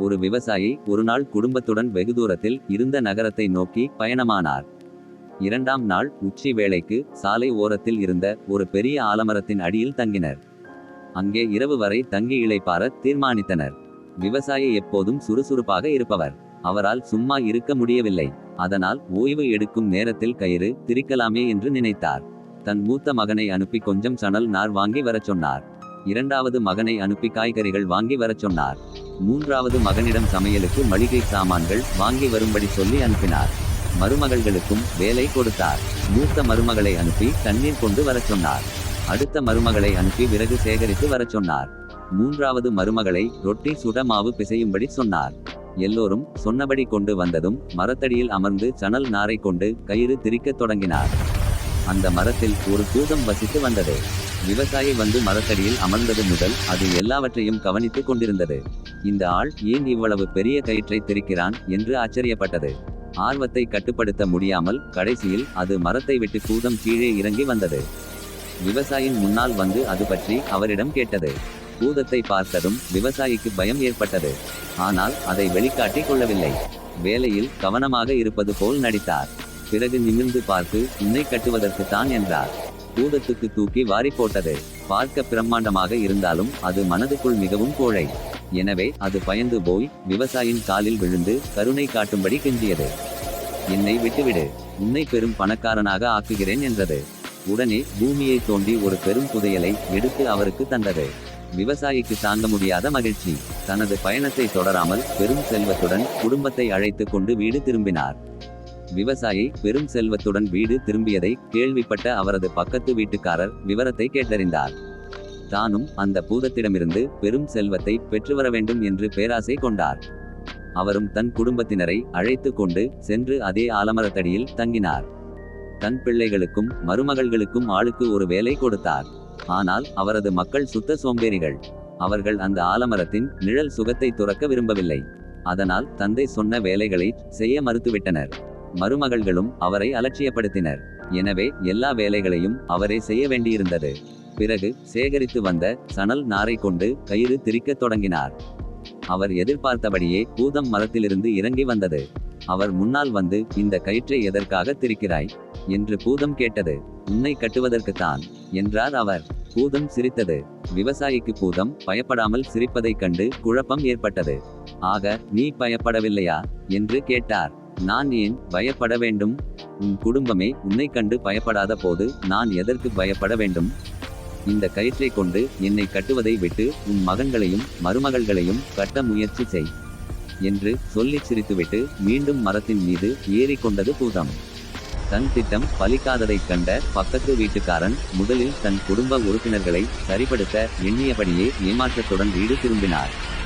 ஒரு விவசாயி ஒருநாள் குடும்பத்துடன் வெகு தூரத்தில் இருந்த நகரத்தை நோக்கி பயணமானார். இரண்டாம் நாள் உச்சி வேளைக்கு சாலை ஓரத்தில் இருந்த ஒரு பெரிய ஆலமரத்தின் அடியில் தங்கினர். அங்கே இரவு வரை தங்கி இழைப்பார தீர்மானித்தனர். விவசாயி எப்போதும் சுறுசுறுப்பாக இருப்பவர். அவரால் சும்மா இருக்க முடியவில்லை. அதனால் ஓய்வு எடுக்கும் நேரத்தில் கயிறு திரிக்கலாமே என்று நினைத்தார். தன் மூத்த மகனை அனுப்பி கொஞ்சம் சணல் நார் வாங்கி வரச் சொன்னார். இரண்டாவது மகனை அனுப்பி காய்கறிகள் வாங்கி வரச் சொன்னார். மூன்றாவது மகனிடம் சமையலுக்கு மளிகை சாமான்கள் வாங்கி வரும்படி சொல்லி அனுப்பினார். மருமகள்களுக்கும் வேலை கொடுத்தார். மூத்த மருமகளை அனுப்பி தண்ணீர் கொண்டு வரச் சொன்னார். அடுத்த மருமகளை அனுப்பி விறகு சேகரித்து வரச் சொன்னார். மூன்றாவது மருமகளை ரொட்டி சுட மாவு பிசையும்படி சொன்னார். எல்லோரும் சொன்னபடி கொண்டு வந்ததும் மரத்தடியில் அமர்ந்து சணல் நாரை கொண்டு கயிறு திரிக்கத் தொடங்கினார். அந்த மரத்தில் ஒரு பூதம் வசித்து வந்தது. விவசாயி வந்து மரத்தடியில் அமர்ந்தது முதல் அது எல்லாவற்றையும் கவனித்துக் கொண்டிருந்தது. இந்த ஆள் ஏன் இவ்வளவு பெரிய கயிற்றை திரிக்கிறான் என்று ஆச்சரியப்பட்டது. ஆர்வத்தை கட்டுப்படுத்த முடியாமல் கடைசியில் அது மரத்தை விட்டு கூதம் கீழே இறங்கி வந்தது. விவசாயின் முன்னால் வந்து அது பற்றி அவரிடம் கேட்டது. பூதத்தை பார்த்ததும் விவசாயிக்கு பயம் ஏற்பட்டது. ஆனால் அதை வெளிக்காட்டிக் கொள்ளவில்லை. வேலையில் கவனமாக இருப்பது போல் நடித்தார். பிறகு நிமிர்ந்து பார்த்து உன்னை கட்டுவதற்கு தான் என்றார். பூதத்துக்கு தூக்கி வாரி போட்டது. பார்க்க பிரம்மாண்டமாக இருந்தாலும் அது மனதுக்குள் மிகவும் கோழை. எனவே அது பயந்து போய் விவசாயின் காலில் விழுந்து கருணை காட்டும்படி கெஞ்சியது. என்னை விட்டுவிடு. உன்னை பெரும் பணக்காரனாக ஆக்குகிறேன் என்றது. உடனே பூமியை தோண்டி ஒரு பெரும் புதையலை எடுத்து அவருக்கு தந்தது. விவசாயிக்கு தாங்க முடியாத மகிழ்ச்சி. தனது பயணத்தை தொடராமல் பெரும் செல்வத்துடன் குடும்பத்தை அழைத்து கொண்டு வீடு திரும்பினார். விவசாயி பெரும் செல்வத்துடன் வீடு திரும்பியதை கேள்விப்பட்ட அவரது பக்கத்து வீட்டுக்காரர் விவரத்தை கேட்டறிந்தார். தானும் அந்த பூதத்திடமிருந்து பெரும் செல்வத்தை பெற்று வர வேண்டும் என்று பேராசை கொண்டார். அவரும் தன் குடும்பத்தினரை அழைத்து கொண்டு சென்று அதே ஆலமரத்தடியில் தங்கினார். தன் பிள்ளைகளுக்கும் மருமகள்களுக்கும் ஆளுக்கு ஒரு வேலை கொடுத்தார். ஆனால் அவரது மக்கள் சுத்த சோம்பேறிகள். அவர்கள் அந்த ஆலமரத்தின் நிழல் சுகத்தை துறக்க விரும்பவில்லை. அதனால் தந்தை சொன்ன வேலைகளை செய்ய மறுத்துவிட்டனர். மருமகள்களும் அவரை அலட்சியப்படுத்தினர். எனவே எல்லா வேலைகளையும் அவரே செய்ய வேண்டியிருந்தது. பிறகு சேகரித்து வந்த சணல் நாரை கொண்டு கயிறு திரிக்கத் தொடங்கினார். அவர் எதிர்பார்த்தபடியே பூதம் மரத்திலிருந்து இறங்கி வந்தது. அவர் முன்னால் வந்து இந்த கயிற்றை எதற்காக திரிக்கிறாய்? என்று பூதம் கேட்டது. உன்னை கட்டுவதற்குத்தான் என்றார் அவர். பூதம் சிரித்தது. விவசாயிக்கு பூதம் பயப்படாமல் சிரிப்பதைக் கண்டு குழப்பம் ஏற்பட்டது. ஆக நீ பயப்படவில்லையா? என்று கேட்டார். நான் ஏன் பயப்பட வேண்டும்? உன் குடும்பமே உன்னை கண்டு பயப்படாத போது நான் எதற்கு பயப்பட வேண்டும்? இந்த கயிற்றை கொண்டு என்னை கட்டுவதை விட்டு உன் மகன்களையும் மருமகள்களையும் கட்ட முயற்சி செய் என்று சொல்லிச் சிரித்துவிட்டு மீண்டும் மரத்தின் மீது ஏறிக்கொண்டது பூதம். தன் திட்டம் பலிக்காததைக் கண்ட பக்கத்து வீட்டுக்காரன் முதலில் தன் குடும்ப உறுப்பினர்களை சரிப்படுத்த எண்ணியபடியே ஏமாற்றத்துடன் வீடு திரும்பினார்.